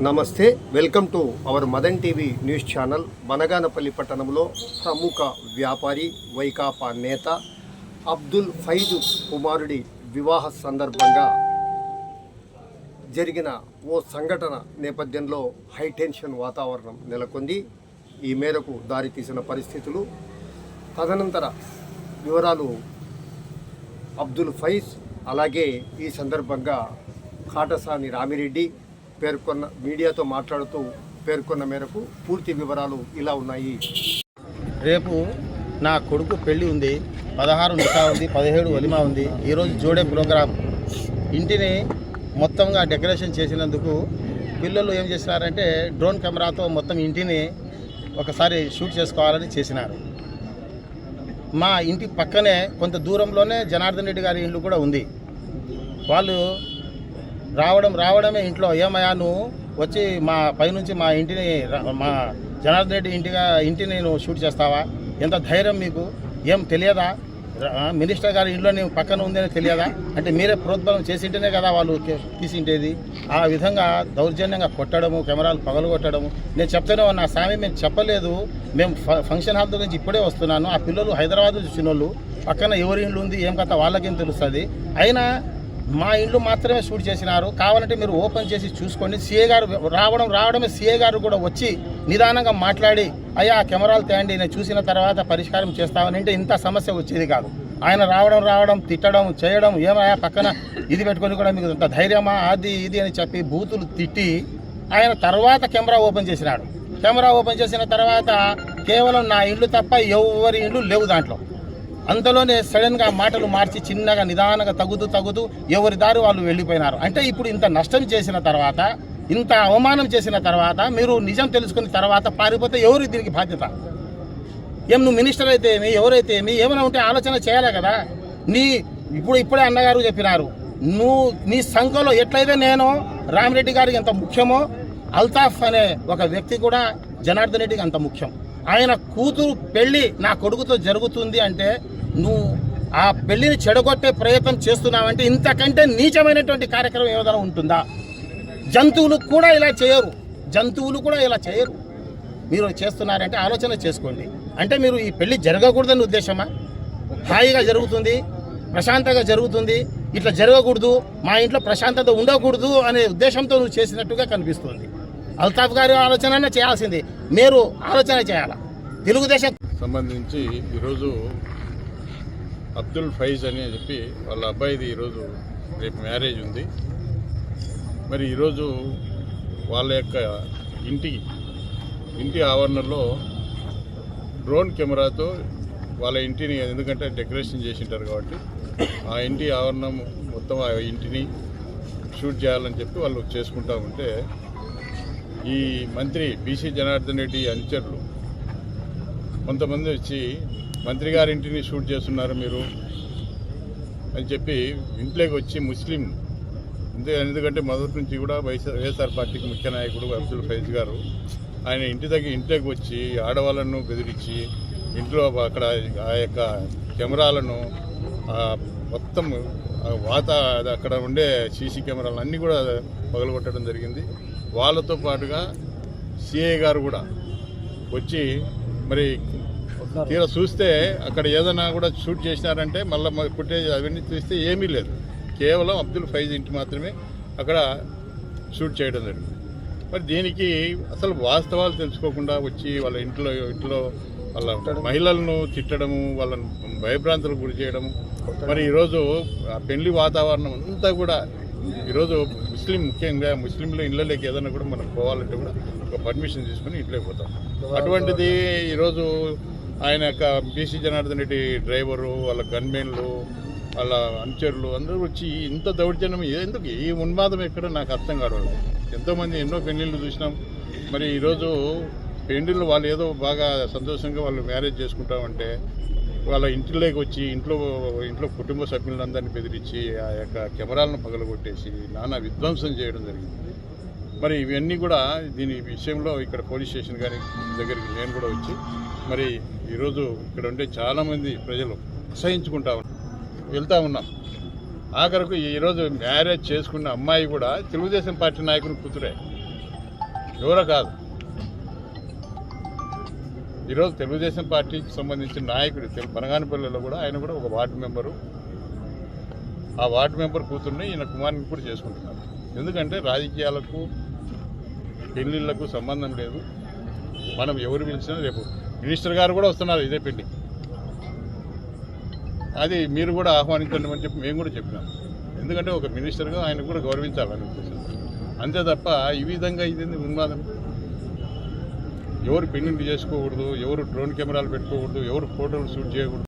నమస్తే welcome to our Madan TV news channel Banaganapalli పట్టణంలో ప్రముఖ వ్యాపారి వైకాపా నేత అబ్దుల్ ఫైదు కుమారుడి వివాహ సందర్భంగా జరిగిన ఓ సంఘటన నేపథ్యంలో హైటెన్షన్ వాతావరణం నెలకొంది. ఈ మేరకు దారితీసిన పరిస్థితులు తదనంతర వివరాలు అబ్దుల్ ఫైజ్ అలాగే ఈ సందర్భంగా కాటసాని రామిరెడ్డి పేర్కొన్న మీడియాతో మాట్లాడుతూ పేర్కొన్న మేరకు పూర్తి వివరాలు ఇలా ఉన్నాయి. రేపు నా కొడుకు పెళ్ళి ఉంది పదహారు నికా ఉంది పదిహేడు వలిమా ఉంది. ఈరోజు జోడే ప్రోగ్రాం. ఇంటిని మొత్తంగా డెకరేషన్ చేసినందుకు పిల్లలు ఏం చేసినారంటే డ్రోన్ కెమెరాతో మొత్తం ఇంటిని ఒకసారి షూట్ చేసుకోవాలని చేసినారు. మా ఇంటి పక్కనే కొంత దూరంలోనే జనార్దన్ రెడ్డి గారి ఇల్లు కూడా ఉంది. వాళ్ళు రావడం రావడమే ఇంట్లో. ఏమయ్యా నువ్వు వచ్చి మా పైనుంచి మా ఇంటిని మా జనార్దన్ రెడ్డి ఇంటిగా ఇంటిని నువ్వు షూట్ చేస్తావా? ఎంత ధైర్యం మీకు? ఏం తెలియదా? మినిస్టర్ గారి ఇంట్లో నేను పక్కన ఉందని తెలియదా? అంటే మీరే ప్రోద్బలం చేసింటేనే కదా వాళ్ళు తీసింటేది. ఆ విధంగా దౌర్జన్యంగా కొట్టడము కెమెరాలు పగలు కొట్టడము నేను చెప్తేనే ఉన్నా స్వామి మేము చెప్పలేదు. మేము ఫ- ఫంక్షన్ హాల్ నుంచి ఇప్పుడే వస్తున్నాను. ఆ పిల్లలు హైదరాబాద్ చూసిన వాళ్ళు పక్కన ఎవరి ఇండ్లు ఉంది ఏం కథ వాళ్ళకేం తెలుస్తుంది? అయినా మా ఇండ్లు మాత్రమే షూట్ చేసినారు. కావాలంటే మీరు ఓపెన్ చేసి చూసుకోండి. సీఏ గారు రావడం రావడమే సీఏ గారు కూడా వచ్చి నిదానంగా మాట్లాడి అయ్యా కెమెరాలు తేండి నేను చూసిన తర్వాత పరిష్కారం చేస్తామని అంటే ఇంత సమస్య వచ్చేది కాదు. ఆయన రావడం రావడం తిట్టడం చేయడం ఏమయ్యా పక్కన ఇది పెట్టుకొని కూడా మీకు ఇంత ధైర్యమా? అది ఇది అని చెప్పి బూతులు తిట్టి ఆయన తర్వాత కెమెరా ఓపెన్ చేసినాడు. కెమెరా ఓపెన్ చేసిన తర్వాత కేవలం నా ఇల్లు తప్ప ఎవరి ఇల్లు లేవు దాంట్లో. అంతలోనే సడన్గా మాటలు మార్చి చిన్నగా నిదానంగా తగ్గుతూ తగ్గుతూ ఎవరి దారి వాళ్ళు వెళ్ళిపోయినారు. అంటే ఇప్పుడు ఇంత నష్టం చేసిన తర్వాత ఇంత అవమానం చేసిన తర్వాత మీరు నిజం తెలుసుకున్న తర్వాత పారిపోతే ఎవరు దీనికి బాధ్యత? ఏం నువ్వు మినిస్టర్ అయితే ఏమి ఎవరైతే ఏమి ఏమైనా ఉంటే ఆలోచన చేయాలి కదా. నీ ఇప్పుడు ఇప్పుడే అన్నగారు చెప్పినారు నువ్వు నీ సంఘంలో ఎట్లయితే నేను రామిరెడ్డి గారికి ఎంత ముఖ్యమో అల్తాఫ్ అనే ఒక వ్యక్తి కూడా జనార్దన్ రెడ్డికి అంత ముఖ్యం. ఆయన కూతురు పెళ్ళి నా కొడుకుతో జరుగుతుంది అంటే నువ్వు ఆ పెళ్ళిని చెడగొట్టే ప్రయత్నం చేస్తున్నావంటే ఇంతకంటే నీచమైనటువంటి కార్యక్రమం ఏదైనా ఉంటుందా? జంతువులు కూడా ఇలా చేయరు. జంతువులు కూడా ఇలా చేయరు. మీరు చేస్తున్నారంటే ఆలోచన చేసుకోండి. అంటే మీరు ఈ పెళ్ళి జరగకూడదని ఉద్దేశమా? హాయిగా జరుగుతుంది ప్రశాంతంగా జరుగుతుంది ఇట్లా జరగకూడదు మా ఇంట్లో ప్రశాంతత ఉండకూడదు అనే ఉద్దేశంతో నువ్వు చేసినట్టుగా కనిపిస్తుంది. అల్తాఫ్ గారి ఆలోచన చేయాల్సింది. మీరు ఆలోచన చేయాలా? తెలుగుదేశం సంబంధించి ఈరోజు అబ్దుల్ ఫైజ్ అని చెప్పి వాళ్ళ అబ్బాయిది ఈరోజు రేపు మ్యారేజ్ ఉంది. మరి ఈరోజు వాళ్ళ యొక్క ఇంటి ఇంటి ఆవరణలో డ్రోన్ కెమెరాతో వాళ్ళ ఇంటిని ఎందుకంటే డెకరేషన్ చేసింటారు కాబట్టి ఆ ఇంటి ఆవరణం మొత్తం ఆ ఇంటిని షూట్ చేయాలని చెప్పి వాళ్ళు చేసుకుంటా ఉంటే ఈ మంత్రి బీసీ జనార్దన్ రెడ్డి అనుచరులు కొంతమంది వచ్చి మంత్రి గారి ఇంటిని షూట్ చేస్తున్నారు మీరు అని చెప్పి ఇంట్లోకి వచ్చి ముస్లిం ఎందుకంటే మొదటి నుంచి కూడా వైఎస్ఆర్ వైఎస్ఆర్ పార్టీకి ముఖ్య నాయకుడు అబ్దుల్ ఫైజ్ గారు. ఆయన ఇంటి దగ్గర ఇంట్లోకి వచ్చి ఆడవాళ్ళను బెదిరించి ఇంట్లో అక్కడ ఆ యొక్క కెమెరాలను మొత్తం వాత అది అక్కడ ఉండే సీసీ కెమెరాలు అన్నీ కూడా పగలగొట్టడం జరిగింది. వాళ్ళతో పాటుగా సిఐ గారు కూడా వచ్చి మరి తీరా చూస్తే అక్కడ ఏదైనా కూడా షూట్ చేసినారంటే మళ్ళీ ఫుటేజ్ అవన్నీ చూస్తే ఏమీ లేదు. కేవలం అబ్దుల్ ఫైజ్ ఇంటి మాత్రమే అక్కడ షూట్ చేయడం జరిగింది. మరి దీనికి అసలు వాస్తవాలు తెలుసుకోకుండా వచ్చి వాళ్ళ ఇంట్లో ఇంట్లో వాళ్ళ మహిళలను తిట్టడము వాళ్ళని భయభ్రాంతులకు గురి చేయడము. మరి ఈరోజు ఆ పెళ్ళి వాతావరణం అంతా కూడా ఈరోజు ముస్లిం ముఖ్యంగా ముస్లింల ఇళ్ళలోకి ఏదైనా కూడా మనం పోవాలంటే కూడా ఒక పర్మిషన్ తీసుకుని ఇంట్లోకి పోతాం. అటువంటిది ఈరోజు ఆయన యొక్క బీసీ జనార్దన్ రెడ్డి డ్రైవరు వాళ్ళ గన్మెన్లు వాళ్ళ అనుచరులు అందరూ వచ్చి ఇంత దౌర్జన్యం ఎందుకు? ఈ ఉన్మాదం ఎక్కడ? నాకు అర్థం కావడం ఎంతోమంది ఎన్నో పెళ్ళిళ్ళు చూసినాం. మరి ఈరోజు పెళ్ళిళ్ళు వాళ్ళు ఏదో బాగా సంతోషంగా వాళ్ళు మ్యారేజ్ చేసుకుంటామంటే వాళ్ళ ఇంటిలోకి వచ్చి ఇంట్లో ఇంట్లో కుటుంబ సభ్యులందరినీ బెదిరించి ఆ యొక్క కెమెరాలను పగలగొట్టేసి నానా విధ్వంసం చేయడం జరిగింది. మరి ఇవన్నీ కూడా దీని విషయంలో ఇక్కడ పోలీస్ స్టేషన్ గారి దగ్గరికి నేను కూడా వచ్చి మరి ఈరోజు ఇక్కడ ఉండే చాలామంది ప్రజలు అసహించుకుంటా ఉన్నారు వెళ్తూ ఉన్నాం. ఆఖరకు ఈరోజు మ్యారేజ్ చేసుకున్న అమ్మాయి కూడా తెలుగుదేశం పార్టీ నాయకుని కూతురే. ఎవరో కాదు. ఈరోజు తెలుగుదేశం పార్టీకి సంబంధించిన నాయకుడు తెలుగు పనగానిపల్లిలో కూడా ఆయన కూడా ఒక వార్డు మెంబరు. ఆ వార్డు మెంబర్ కూతుర్ని ఈయన కుమారుని కూడా చేసుకుంటున్నారు. ఎందుకంటే రాజకీయాలకు పెళ్ళిళ్ళకు సంబంధం లేదు. మనం ఎవరు పిలిచినా రేపు మినిస్టర్ గారు కూడా వస్తున్నారు ఇదే పెళ్ళి. అది మీరు కూడా ఆహ్వానించండి అని చెప్పి మేము కూడా చెప్పినాం. ఎందుకంటే ఒక మినిస్టర్గా ఆయన కూడా గౌరవించాలని ఉద్దేశం. అంతే తప్ప ఈ విధంగా ఇది ఉన్మాదం? ఎవరు పెళ్ళిళ్ళు చేసుకోకూడదు ఎవరు డ్రోన్ కెమెరాలు పెట్టుకోకూడదు ఎవరు ఫోటోలు షూట్ చేయకూడదు.